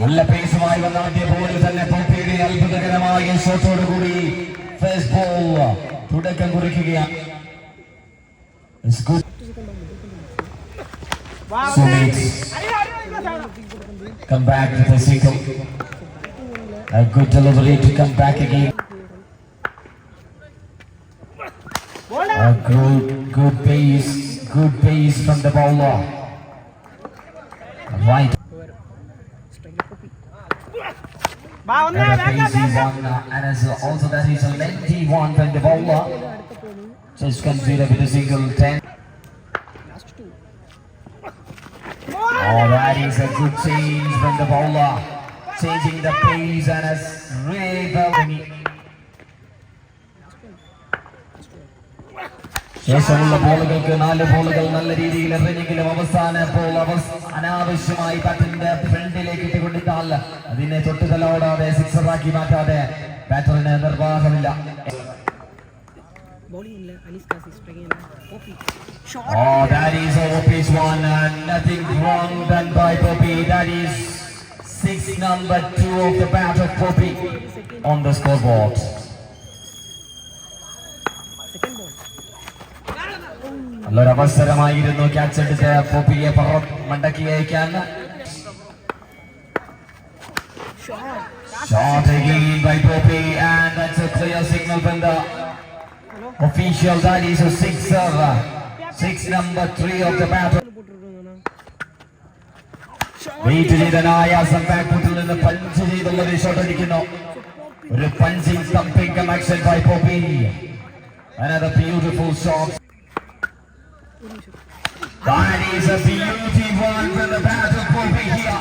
നല്ല പേസുമായി വന്ന ആദ്യ ബോളിൽ തന്നെ പോപ്പിയുടെ അത്ഭുതകരമായ ഷോട്ടോട് കൂടി ഫസ്റ്റ് ബോൾ തുടക്കം കുറിക്കുകയാണ് It's good. Sumit come back with a single. A good delivery to come back again. A good, good pace, good pace from the bowler. Right. Another pacey one, uh, and as also that is a lengthy one from the bowler. Just consider with a single ten. Oh, that is a good change from the bowler. Changing the pace and as well. ശേഷമുള്ള ബോളുകൾക്ക് നാല് ബോളുകൾ നല്ല രീതിയിൽ എറിഞ്ഞെങ്കിലും അവസാന ball അനാവശ്യമായി ബാറ്റിന്റെ ഫ്രണ്ടിലേക്ക് ഇട്ടുകൊണ്ടിട്ടാൽ അതിനെ തൊട്ട് തലോടാതെ സിക്സറാക്കി മാറ്റാതെ ബാറ്ററിന് നിർവാഹമില്ല Oh, that is Poppy's one and nothing wrong done by Poppy. That is six number two of the bat of Poppy on the scoreboard. നല്ലൊരവസരമായിരുന്നു catch Shot again by Poppy and that's a clear signal from the official that is a six server, uh, Six number three of the battle. Wait ചെയ്ത നായാസം ബാക്ക്ഫുട്ടിൽ നിന്ന് the ചെയ്തുള്ള shot shot അടിക്കുന്നു ഒരു something stumping connection by Poppy. Another beautiful shot. That is a beauty ball for the battle for Bahia.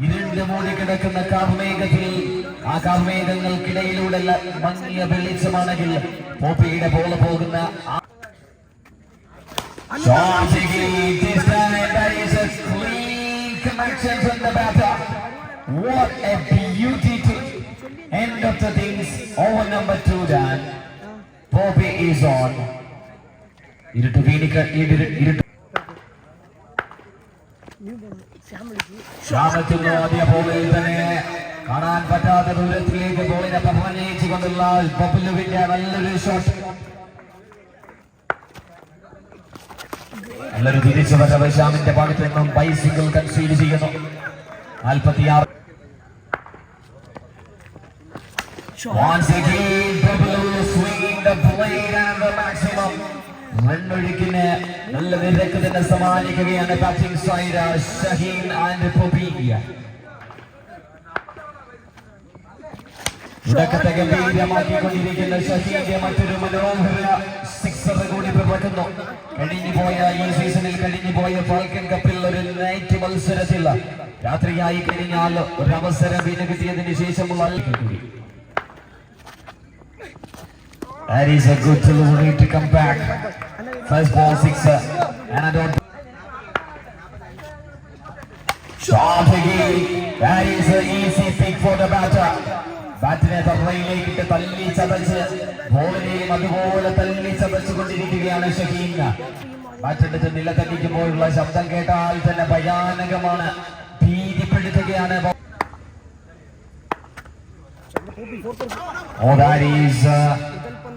ഇരുണ്ട് മൂടി കിടക്കുന്ന കാർമേഘത്തിൽ ആ കാർമേഘങ്ങൾക്കിടയിലൂടെ മങ്ങിയ വെളിച്ചമാണെങ്കിൽ പോപ്പിയുടെ പോലെ പോകുന്ന What a beauty to end of the things over number two, Dan. Poppy is on. ഇരുട്ട് ഇരു- ഇരുട്ട് തന്നെ കാണാൻ പറ്റാത്ത ദൂരത്തിലേക്ക് ബോളിനെ കൊണ്ടുള്ള ബബുലുവിന്റെ നല്ലൊരു ഷോട്ട് നല്ലൊരു തിരിച്ചു വരവ് ശ്യാമിന്റെ ഭാഗത്ത് നിന്നും ബൈസിക്കിൾ കൺസീഡ് ചെയ്യുന്നു നാൽപ്പത്തിയാറ് Once again, Babalu swinging the blade and the maximum. റണ്ണൊഴുക്കിന് നല്ല നിരക്ക് തന്നെ സമ്മാനിക്കുകയാണ് batting side Shaheen and Poppy. തുടക്കത്തെ ഗംഭീരമാക്കിക്കൊണ്ടിരിക്കുന്ന ഷഹീന്റെ മറ്റൊരു മനോഹര സിക്സർ കൂടി പിറക്കുന്നു. കഴിഞ്ഞു ഈ സീസണിൽ കഴിഞ്ഞു പോയ കപ്പിൽ ഒരു നൈറ്റ് മത്സരത്തിൽ രാത്രിയായി കഴിഞ്ഞാൽ ഒരു അവസരം വീണ് കിട്ടിയതിന് ശേഷമുള്ള That is a good delivery to come back. First ball sixer. And I don't. Shot again. That is an easy pick for the batter. ബാറ്റിനെ തറയിലേക്ക് തല്ലി ചതച്ച് ബോളിനെയും അതുപോലെ തല്ലി ചതച്ചുകൊണ്ടിരിക്കുകയാണ് ഷഹീൻ ബാറ്റെടുത്ത് നിലത്തടിക്കുമ്പോഴുള്ള ശബ്ദം കേട്ടാൽ തന്നെ ഭയാനകമാണ് ഭീതിപ്പെടുത്തുകയാണ് Oh, that is uh,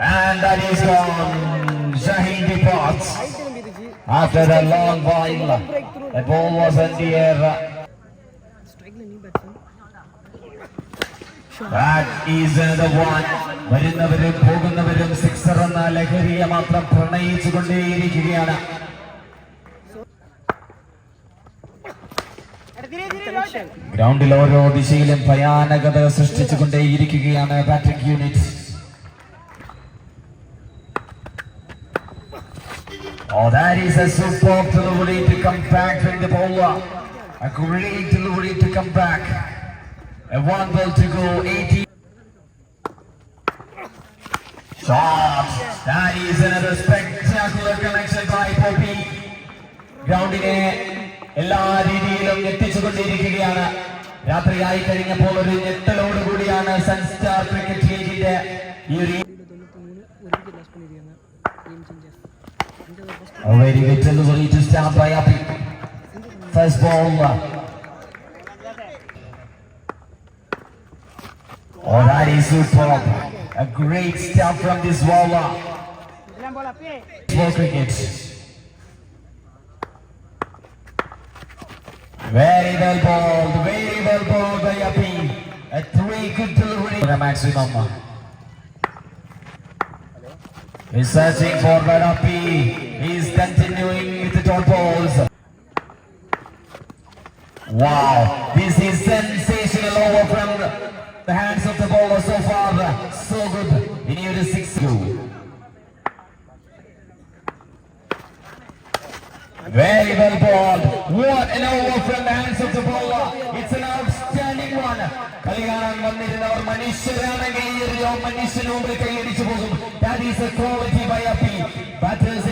And that is gone. Shaheen departs. After a long while, the ball was in the air. That is the one. വരുന്നവരും പോകുന്നവരും sixer എന്ന ലഹരിയെ മാത്രം പ്രണയിച്ചു കൊണ്ടേയിരിക്കുകയാണ് ഗ്രൗണ്ടിൽ ഓരോ ദിശയിലും ഭയാനകത സൃഷ്ടിച്ചുകൊണ്ടേയിരിക്കുകയാണ് batting unit Oh, that is a superb delivery to come back from the bowler. A great delivery to come back. A one ball to go, 18. Shot. That is another spectacular connection by Poppy. ഗ്രൗണ്ടിനെ എല്ലാ രീതിയിലും എത്തിച്ചുകൊണ്ടിരിക്കുകയാണ് രാത്രിയായി കഴിഞ്ഞപ്പോൾ ഒരു ഞെട്ടലോട് കൂടിയാണ് Sunstar cricket ലീഗിന്റെ ഈ ഒരു Already with delivery to start by Yapi. First ball. Alrighty, superb. A great start from this walla. Small cricket. Very well bowled, very well bowled by Yapi. A three good delivery. The maximum. He's searching for Yapi. He's continuing with the dot balls. Wow, this is sensational over from the hands of the bowler so far. So good. We need a six two. Very well bowled. What an over from the hands of the bowler. It's an outstanding one. കളി കാണാൻ വന്നിരുന്നവർ മനുഷ്യരാണെങ്കിൽ ഈ ഒരു മനുഷ്യന് മുമ്പിൽ കൈയടിച്ചു പോകും that is a quality by അപ്പി ബാറ്റേഴ്സിന്റെ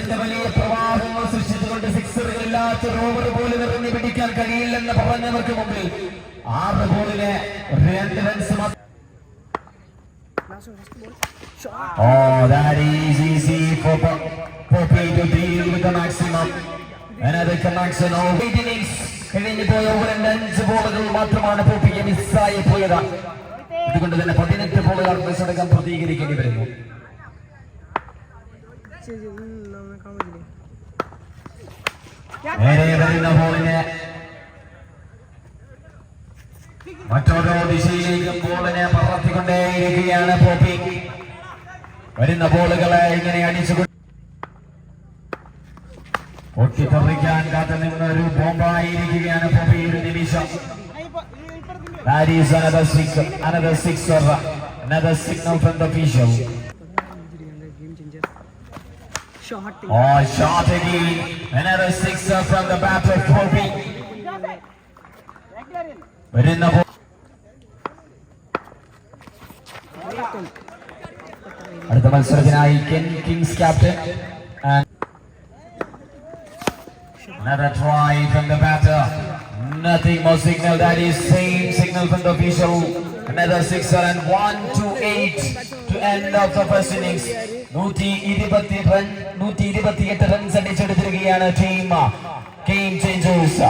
ആഘോഷങ്ങൾ സൃഷ്ടിച്ചുകൊണ്ട് സിക്സറുകളില്ലാത്ത റോവർ പോലെ നിറഞ്ഞു പിടിക്കാൻ കഴിയില്ലെന്ന് പറഞ്ഞവർക്ക് മുമ്പിൽ ആറ് ബോളിന് രണ്ട് runs Oh, that is easy for Poppy to deal with the maximum. Another connection of eight innings. കഴിഞ്ഞു പോയ ഓവറിന്റെ അഞ്ച് ബോളുകൾ മാത്രമാണ് പോപ്പിക്ക് മിസ്സായി പോയത് അതുകൊണ്ട് തന്നെ പതിനെട്ട് ബോളുകൾ മിസ്സടക്കം പ്രതികരിക്കേണ്ടി വരുന്നു ബോളിന് മറ്റോരോ ദിശയിലേക്കും ബോളിനെ പറത്തിക്കൊണ്ടേയിരിക്കുകയാണ് പോപ്പി. വരുന്ന ബോളുകളെ ഇങ്ങനെ അടിച്ചു പൊട്ടിത്തെറിക്കാൻ കാത്തു നിന്ന ഒരു ബോംബായിരിക്കുകയാണ് പോപ്പി. ഒരു നിമിഷം. That is another six, another sixer, another signal from the official. Oh, shot again. Another sixer from the bat of Poppy. വരുന്ന ബോൾ അടുത്ത മത്സരത്തിനായി Ken Kings captain Another try from the batter. Nothing more signal. That is same signal from the official. Another six and one to eight to end of the first innings. നൂറ്റി ഇരുപത്തി run നൂറ്റി ഇരുപത്തിയെട്ട് runs അടിച്ചെടുത്തിരിക്കുകയാണ് team game changers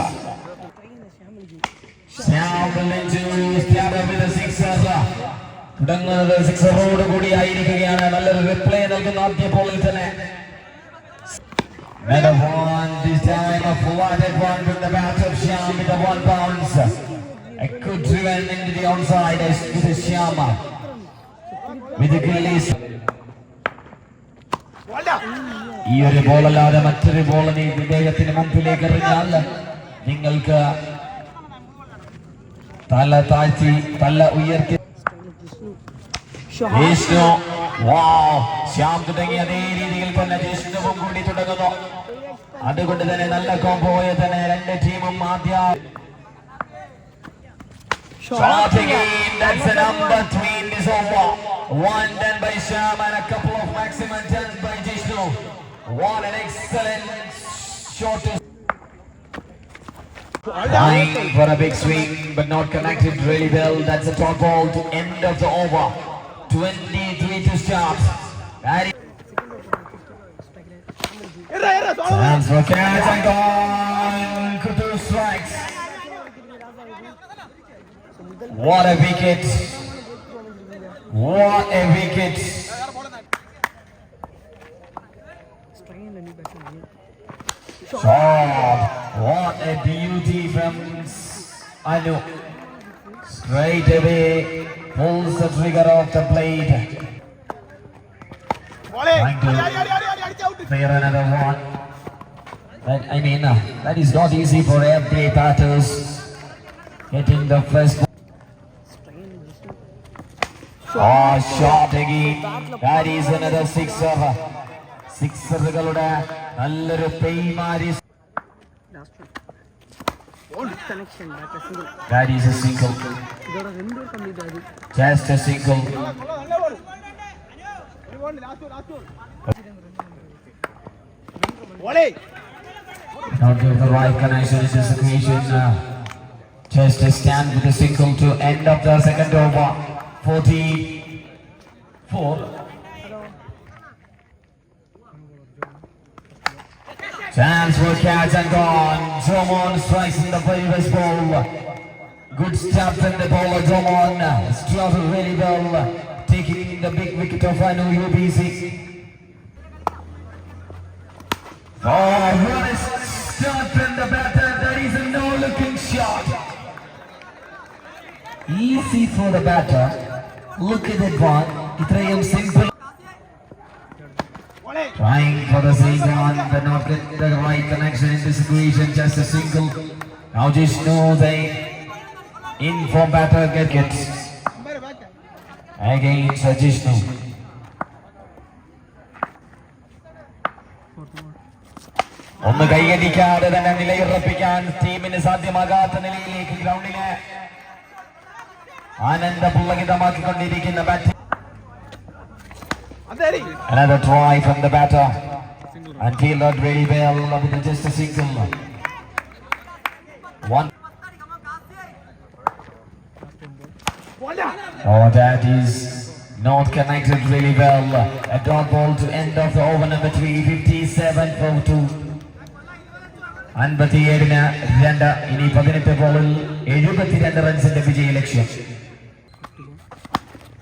തുടങ്ങുന്നത് സിക്സറോട് കൂടിയായിരിക്കുകയാണ് നല്ലൊരു reply നൽകുന്ന ആദ്യ ബോളിൽ തന്നെ Another one, this time a forwarded one from the bat of Shyam with a one bounce. A good driven into the outside as with the Shyama. With the release. ഈ ഒരു ball അല്ലാതെ ball നീ വിദേഹത്തിന് മുമ്പിലേക്ക് എറിഞ്ഞാൽ നിങ്ങൾക്ക് തല താഴ്ത്തി തല ഉയർത്തി ജിഷ്ണു വാ ശ്യാം തുടങ്ങിയ അതേ രീതിയിൽ തന്നെ ജിഷ്ണുവും കൂടി തുടങ്ങുന്നു അതുകൊണ്ട് തന്നെ നല്ല കോംബോയെ തന്നെ രണ്ട് ടീമും ആദ്യ Shot again, that's a number three in this over. One done by Sham and a couple of maximum done by Jishnu. What an excellent shot to for a big swing, but not connected really well. That's a top ball to end of the over. 23 to start. Is Chance for catch and gone. What a wicket! What a wicket! Shot! What a beauty from Anu. Straight away pulls the trigger off the blade. Trying another one. That, I mean, uh, that is not easy for every batters getting the first. Oh, shot again. That is another sixer. സിക്സറുകളുടെ നല്ലൊരു പെയ്മാരി That is a single. Just a single. Not give the right connection in this occasion. Uh, just a stand with a single to end of the second over. 44. Chance for catch and gone. Jomon strikes in the previous ball. Good start from the bowler Jomon. Started really well. Taking the big wicket of Anu UBC. Oh, what a start from the batter. That is a no-looking shot. Easy for the batter. Look at that one. ഇത്രയും simple. Trying for the single one, but not get the right connection in this equation. Just a single. Now just know they in for batter get gets against Ajishnu. ഒന്ന് കൈയടിക്കാതെ തന്നെ നിലയുറപ്പിക്കാൻ ടീമിന് സാധ്യമാകാത്ത നിലയിലേക്ക് ഗ്രൗണ്ടിനെ ആനന്ദ പുള്ളകിതമാക്കിക്കൊണ്ടിരിക്കുന്ന bat Another try from the batter. And fielded very well with just a single. One. Oh, that is not connected really well. A dot ball to end of the over number three, 57 for two. അൻപത്തിയേഴിന് രണ്ട് ഇനി പതിനെട്ട് ബോളിൽ എഴുപത്തിരണ്ട് റൺസിന്റെ വിജയ ലക്ഷ്യം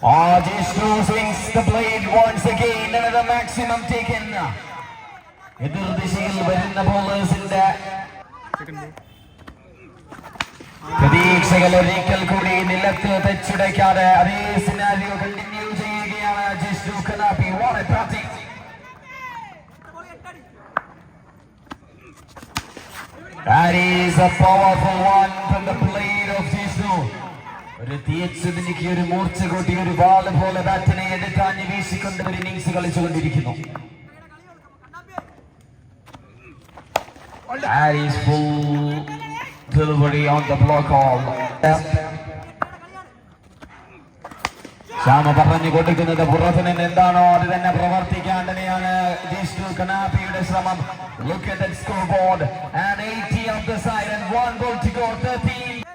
Ajishnu swings the blade once again. Another maximum taken. എതിർദിശയിൽ വരുന്ന ബോളേഴ്സിന്റെ പ്രതീക്ഷകൾ ഒരിക്കൽ കൂടി നിലത്ത് തെച്ചുടയ്ക്കാതെ അതേ സിനാരിയോ കണ്ടിന്യൂ ചെയ്യുകയാണ് Jishnu കനാപ്പി what A batting That is a powerful one from the blade of Jishnu. ഒരു മൂർച്ച കൂട്ടി ഒരു വാൾ പോലെ ബാറ്റിനെ എടുത്താഞ്ഞ് വീശിക്കൊണ്ട് ഒരു ഇന്നിങ്സ് കളിച്ചുകൊണ്ടിരിക്കുന്നു. The block all. ശ്യാമ പറഞ്ഞു കൊടുക്കുന്നത് പുറത്തുനിന്ന് എന്താണോ അത് തന്നെ പ്രവർത്തിക്കാൻ തന്നെയാണ് ശ്രമം. Look scoreboard. And 80 of the side and one goal to go. 13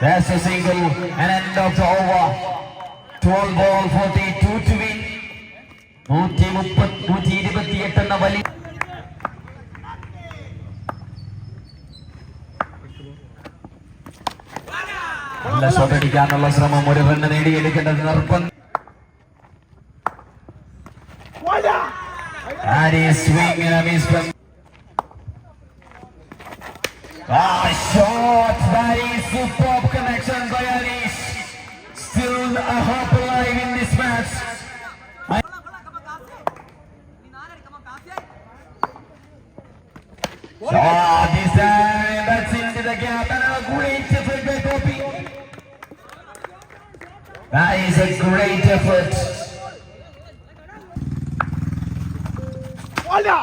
That's a single and end of the over 12 ball 42 to win നൂറ്റി മുപ്പത്തി നൂറ്റി ഇരുപത്തിയെട്ട് എന്ന വലിയ നല്ല ഷോട്ട് അടിക്കാനുള്ള ശ്രമം ഒരു റണ്ണ് നേടിയെടുക്കേണ്ടത് നിർബന്ധം That is swing and a miss from Ah, shot! That is superb Great effort.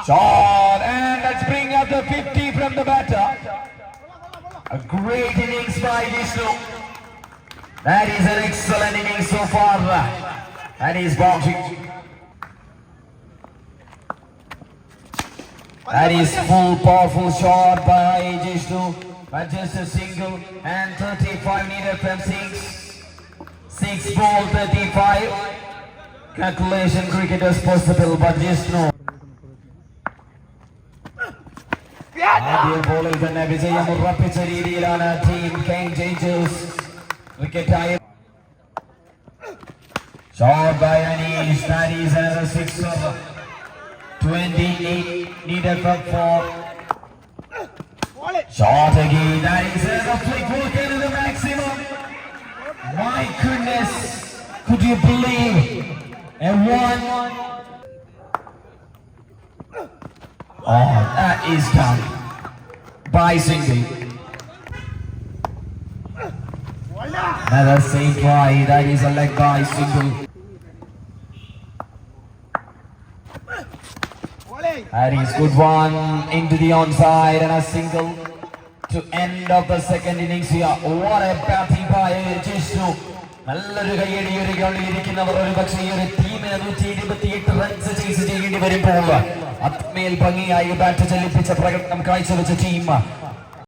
Shot and let's bring up the 50 from the batter. A great innings by Vishnu. That is an excellent innings so far. Uh, and he's bouncing. That is full powerful shot by Vishnu. But just a single and 35 needed from 6. 6 ball 35. Calculation cricket is possible but Vishnu. ആദ്യ ബോളിൽ തന്നെ വിജയം ഉറപ്പിച്ച രീതിയിലാണ് team cane changers വിക്കറ്റായി Shot by Anish, that is another sixer. 28 needed for four. Shot again, that is another flick work into the maximum. My goodness, could you believe? And one. Oh, that is done. By single. Another same try, that is a leg by single. Harry's good one into the onside and a single to end of the second innings here. What a batting by Jishnu. നല്ലൊരു കയ്യടി ഒരു കളി ഇരിക്കുന്നവർ ഒരു പക്ഷേ ഈ ഒരു ടീമിനെ നൂറ്റി ഇരുപത്തിയെട്ട് റൺസ് ചേസ് ചെയ്യേണ്ടി വരുമ്പോൾ അത്മേൽ ഭംഗിയായി ബാറ്റ് ചലിപ്പിച്ച പ്രകടനം കാഴ്ചവെച്ച ടീം